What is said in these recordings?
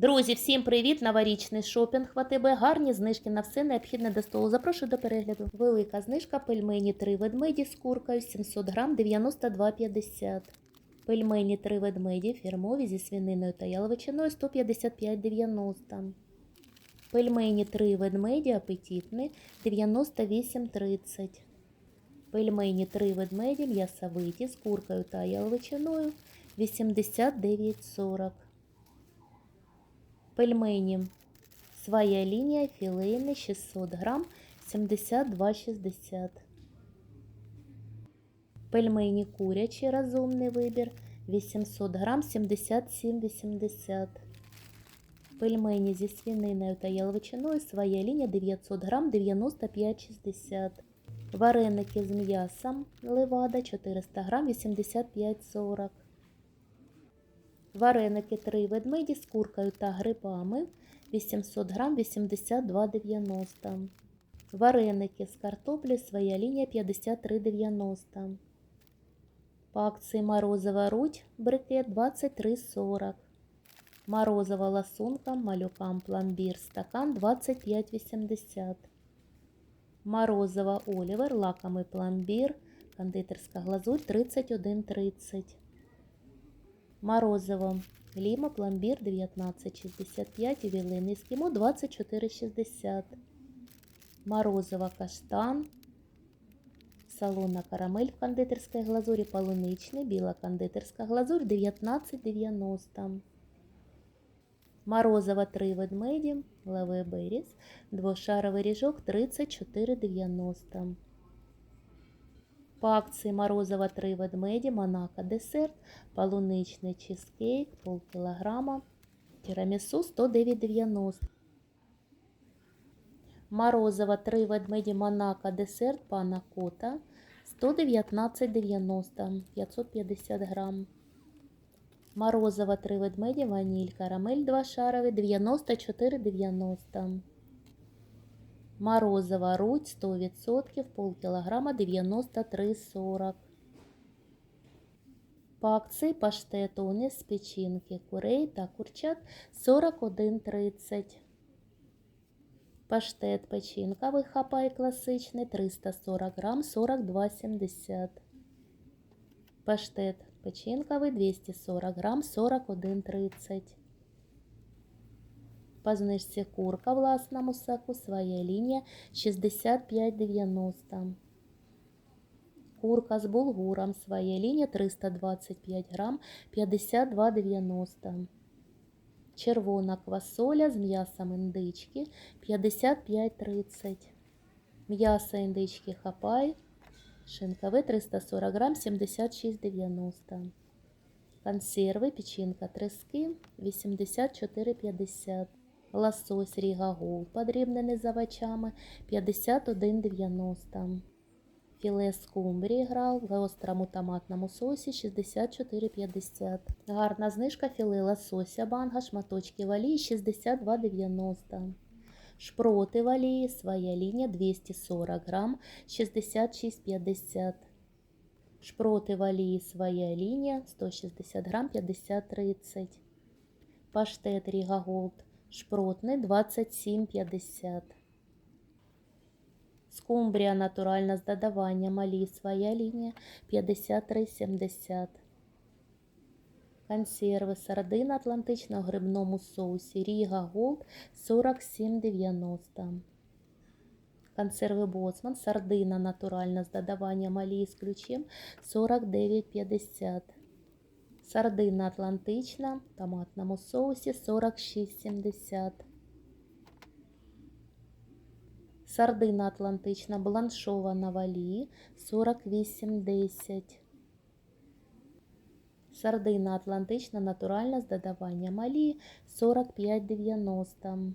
Друзі, всім привіт! Новорічний шопінг в АТБ. Гарні знижки на все необхідне до столу. Запрошую до перегляду. Велика знижка пельмені 3 ведмеді з куркою 700 грам 92,50. Пельмені 3 ведмеді фірмові зі свининою та яловичиною 155,90. Пельмені 3 ведмеді апетитні 98,30. Пельмені 3 ведмеді м'ясовиті з куркою та яловичиною 89,40. Пельмені. Своя лінія філейні 600 грам 72,60. Пельмені курячі розумний вибір 800 грам 77,80. Пельмені зі свининою та яловичиною своя лінія 900 грам 95,60. Вареники з м'ясом левада 400 грам 85,40. Вареники 3 ведмеді з куркою та грибами 800 грам 82,90. Вареники з картоплі своя лінія 53,90. По акції морозова руть брикет 23,40. Морозова ласунка малюкам пломбір стакан 25,80. Морозова Олівер лакомий пломбір кондитерська глазурь 31,30. Морозиво Ліма пломбір 19,65 ювілейний ескімо 24,60. Морозиво каштан. Салонна карамель в кондитерській глазурі полуничний, біла кондитерська глазурь 19,90. Морозиво 3 ведмеді, лаве беріс, двошаровий ріжок 34,90. По акції Морозова 3 ведмеді, Монако десерт, полуничний чизкейк, полкілограма, тірамісу 109,90. Морозова 3 ведмеді, Монако десерт, пана кота 119,90, 550 грам. Морозова 3 ведмеді, ваніль, карамель 2 шарові 94,90. Морозова руть 100%, полкілограма 93,40. По акції паштет уніс з печінки курей та курчат 41,30. Паштет печінковий хапай класичний 340 грам 42,70. Паштет печінковий 240 грам 41,30. По знижці курка в власному соку своя лінія 65,90. Курка з булгуром своя лінія 325 грам 52,90. Червона квасоля з м'ясом індички 55,30. М'ясо індички хапай. Шинкове 340 грам 76,90. Консерви, печінка трески 84,50. Лосось Ріга Гол подрібнений з овочами 51,90. Філе скумбрії грал в гострому томатному сосі 64,50. Гарна знижка філе лосося банга, шматочки валії 62,90. Шпроти валії, своя лінія 240 грам 66,50. Шпроти валії, своя лінія 160 грам 50,30. Паштет Ріга Голд шпротний 27,50. Скумбрія натуральна з додаванням малі своя лінія 53,70. Консерви сардина атлантична в грибному соусі Ріга Голд 47,90. Консерви Боцман сардина натуральна з додаванням олії з ключем 49,50. Сардина атлантична в томатному соусі 46,70. Сардина атлантична бланшована в олії 48,10. Сардина атлантична натуральна з додаванням олії 45,90.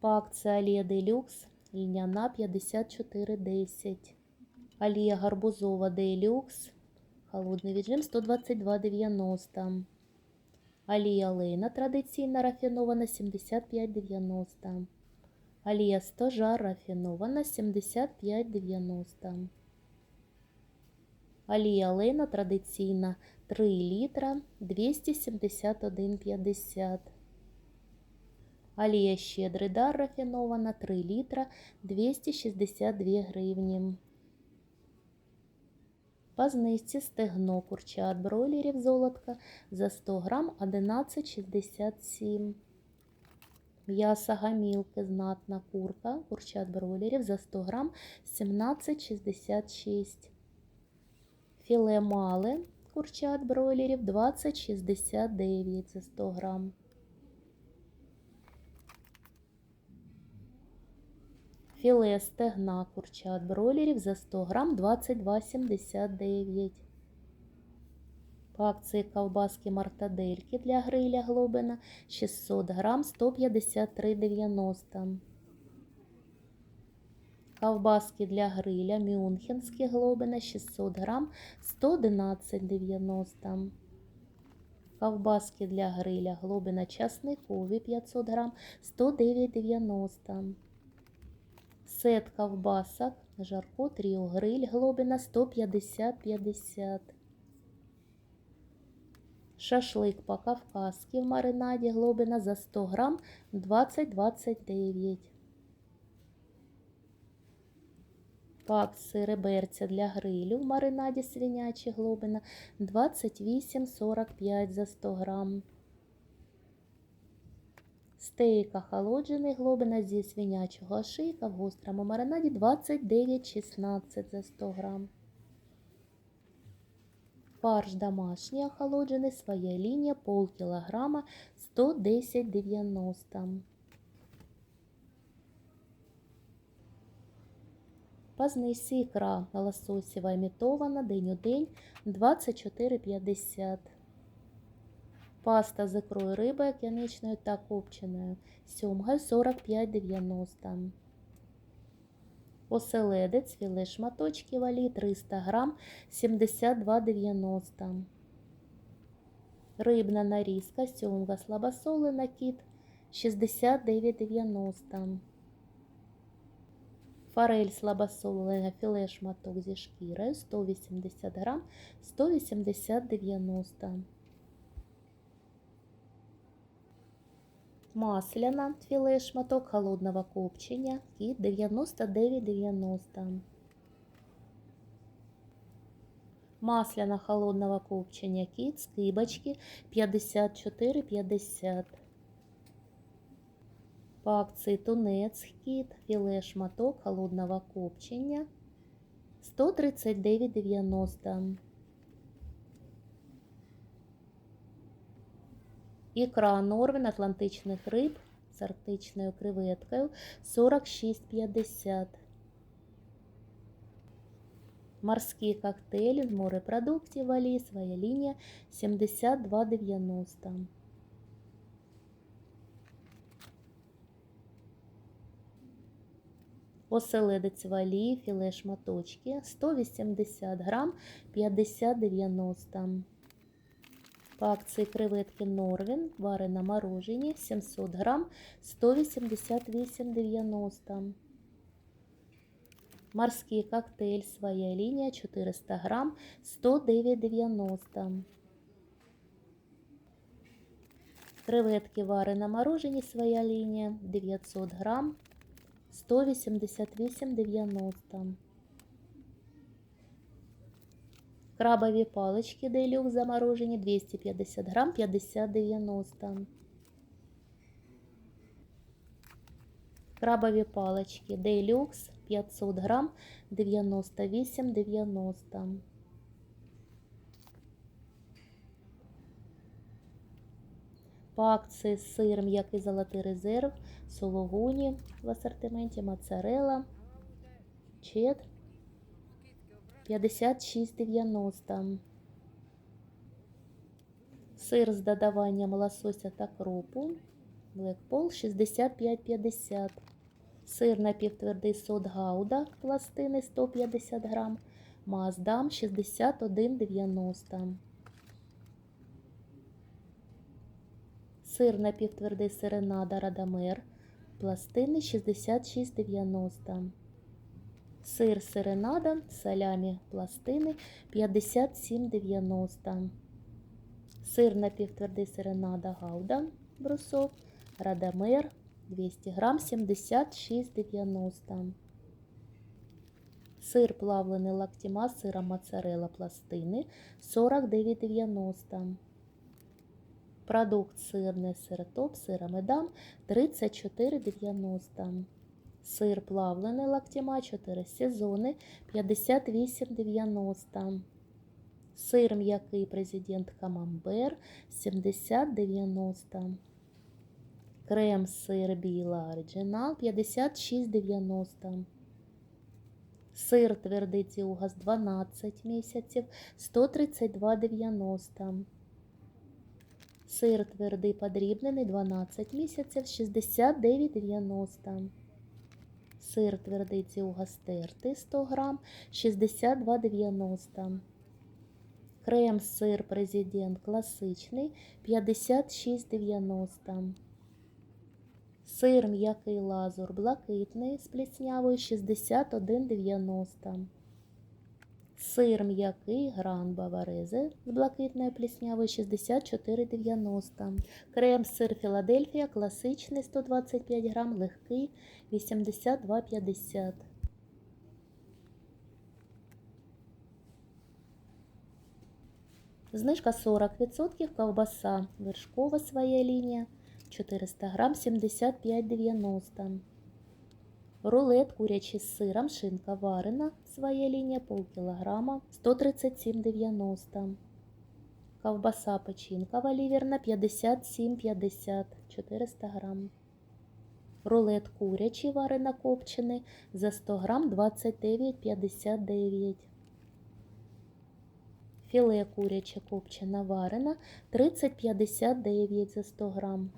По акції Олія Делюкс льняна 54,10. Олія гарбузова Делюкс. Холодний віджим 122,90. Олія Лейна традиційна рафінована 75,90. Олія стожар рафінована 75,90. Алія Лена традиційна 3 літра 271,50. Алія Щедрий дар рафінована 3 літра 262 гривні. По знижці стегно курчат бройлерів золотка за 100 грам 11,67. М'ясо гамілки знатна курка курчат бройлерів за 100 грам 17,66. Філе мале курчат бройлерів 20,69 за 100 грам. Філе стегна курчат бройлерів за 100 грам 22,79. По акції ковбаски мартадельки для гриля глобина 600 грам 153,90. Ковбаски для гриля мюнхенські глобина 600 грам 111,90. Ковбаски для гриля глобина часникові 500 грам 109,90. Сет ковбасок жарко тріо гриль глобина 150,50. Шашлик по-кавказски в маринаді глобина за 100 грам 20,29. Пак сири берця для грилю в маринаді свинячі глобина 28,45 за 100 грам. Стейк охолоджений глобина зі свинячого ошийка в гострому маринаді 29,16 за 100 грам. Фарш домашній охолоджений, своя лінія полкілограма 110,90. По знижці ікра лососєва імітована день у день 24,50. Паста з ікрою риби океанічною та копченою сьомгою 45,90. Оселедець філе шматочки валі 300 грам 72,90. Рибна нарізка сьомга слабосолена кіт 69,90. Форель слабосолена філе шматок зі шкірою 180 грам 180,90. Масляна філе шматок холодного копчення кіт 99,90. Масляна холодного копчення кіт скибочки 54,50. По акції тунець кіт філе шматок холодного копчення 139,90. Ікра Норвен атлантичних риб з арктичною креветкою 46,50. Морські коктейлі з морепродуктів валі своя лінія 72,90. Оселедець валі, філе шматочки 180 грам 50,90. По акції креветки Норвін варена морожені 700 грам 188,90. Морський коктейль своя лінія 400 грам 109,90. Креветки варена морожені своя лінія 900 грам 188,90. Крабові палички делюкс заморожені 250 грам 50,90. Крабові палички делюкс 500 грам 98,90. По акції сир м'який золотий резерв, сологуні в асортименті, моцарелла, чед 56,90. Сир з додаванням лосося та кропу. Блекпол 65,50. Сир напівтвердий сот гауда пластини 150 грам. Маздам 61,90. Сир напівтвердий серенада Радамер. Пластини 66,90. Сир серенада, салямі пластини 57,90. Сир напівтвердий серенада гауда брусок, радамер 200 грам 76,90. Сир плавлений лактіма сира моцарелла пластини 49,90. Продукт сирний сиротоп сира медам 34,90. Сир плавлений лактіма 4 сезони 58,90. Сир м'який президент Камамбер 70,90. Крем сир біла оригінал 56,90. Сир твердий тіугас 12 місяців 132,90. Сир твердий подрібнений 12 місяців 69,90. Сир твердий у гастерти 100 грам 62,90. Крем сир президент класичний 56,90. Сир м'який лазур блакитний з пліснявою 61,90. Сир м'який гран баварезе з блакитною пліснявою 64,90. Крем сир Філадельфія класичний 125 грам, легкий 82,50. Знижка 40%, ковбаса вершкова своя лінія 400 грам 75,90. Рулет курячий з сиром, шинка варена, своя лінія полкілограма 137,90. Ковбаса печінкова ліверна 57,50 400 грам. Рулет курячий варена копчений за 100 грам 29,59. Філе куряче копчена варена 30,59 за 100 грам.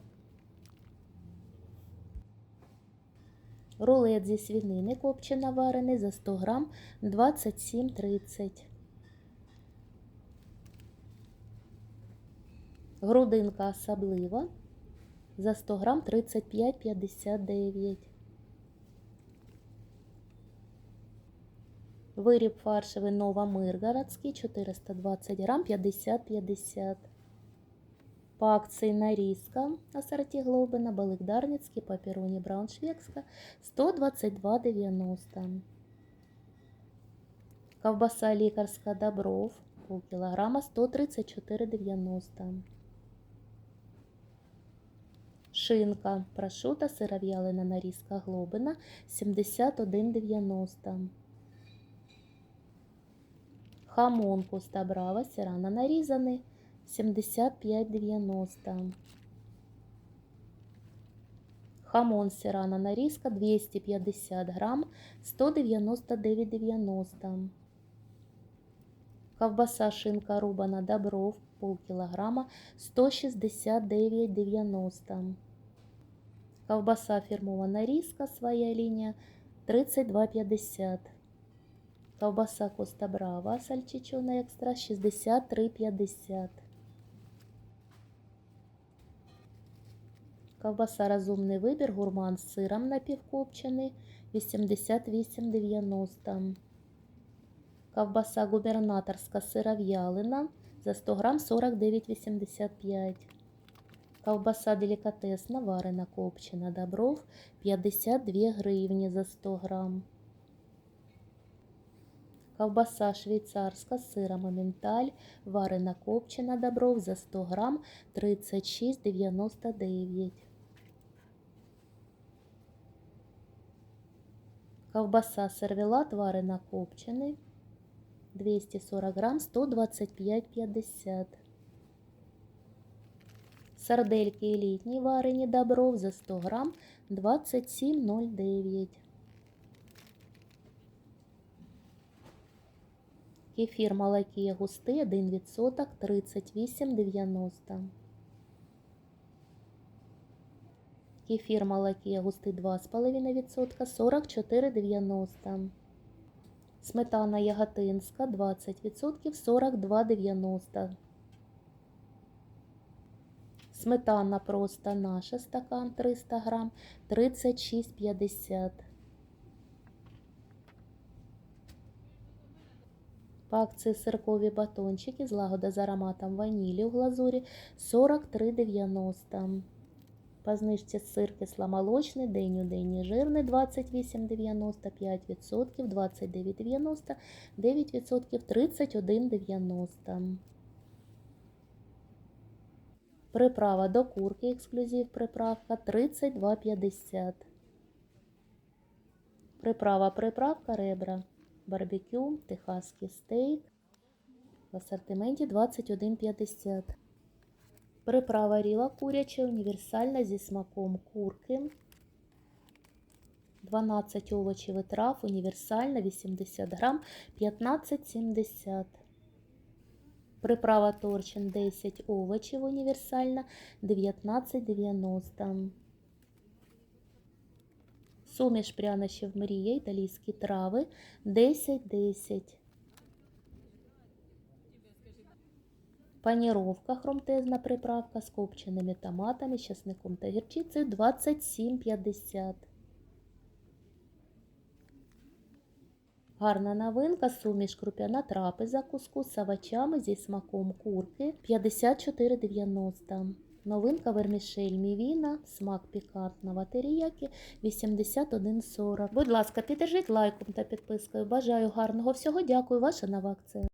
Рулет зі свинини копчена варений за 100 грам 27,30. Грудинка особлива за 100 грам 35,59. Виріб фаршевий Новомиргородський 420 грам 50,50. По акции нарізка ассорти Глобина, Балик-Дарницький, Папероні Брауншвегська 122,90. Ковбаса лікарська Добров полкілограма 134,90. Шинка прошута сиров'ялина нарізка Глобина 71,90. Хамон Коста Брава сирано нарізаний 75,90. Хамон сирана нарізка 250 грам 199,90. Ковбаса шинка рубана Добров полкілограма 169,90. Ковбаса фірмова нарізка своя лінія 32,50. Ковбаса Коста Брава сальчичона екстра 63,50. Ковбаса Розумний вибір, гурман з сиром напівкопчений 88,90. Ковбаса губернаторська сиров'ялина за 100 грам 49,85. Ковбаса делікатесна варена копчена Добров 52 гривні за 100 грам. Ковбаса швейцарська з сиром ементаль, варена копчена Добров за 100 грам 36,99. Ковбаса сервелат варена копчений 240 грам 125,50. Сардельки елітні варені Добров за 100 грам 27,09. Кефір молокія густий 1% 38,90. Кефір молокія густий 2,5% 44,90. Сметана яготинська 20% 42,90. Сметана просто наша стакан 300 грам 36,50. По акції сиркові батончики злагода з ароматом ванілі у глазурі 43,90. По знижці сир кисломолочний, день у день жирний 28,90, 5%, 29,90, 9%, 31,90. Приправа до курки, ексклюзив приправка 32,50. Приправа приправка ребра. Барбекю, техаський стейк. В асортименті 21,50. Приправа ріла куряча, універсальна зі смаком курки. 12 овочів і трав, універсальна 80 грам, 15,70. Приправа торчин 10 овочів універсальна 19,90. Суміш прянощів мрія, італійські трави 10,10. Паніровка хромтезна приправка з копченими томатами, часником та гірчицею 27,50. Гарна новинка, суміш круп'яна трапеза кускус з овочами зі смаком курки 54,90. Новинка вермішель мівіна, смак пікантного теріякі 81,40. Будь ласка, піддержіть лайком та підпискою. Бажаю гарного всього. Дякую, ваша нова акція.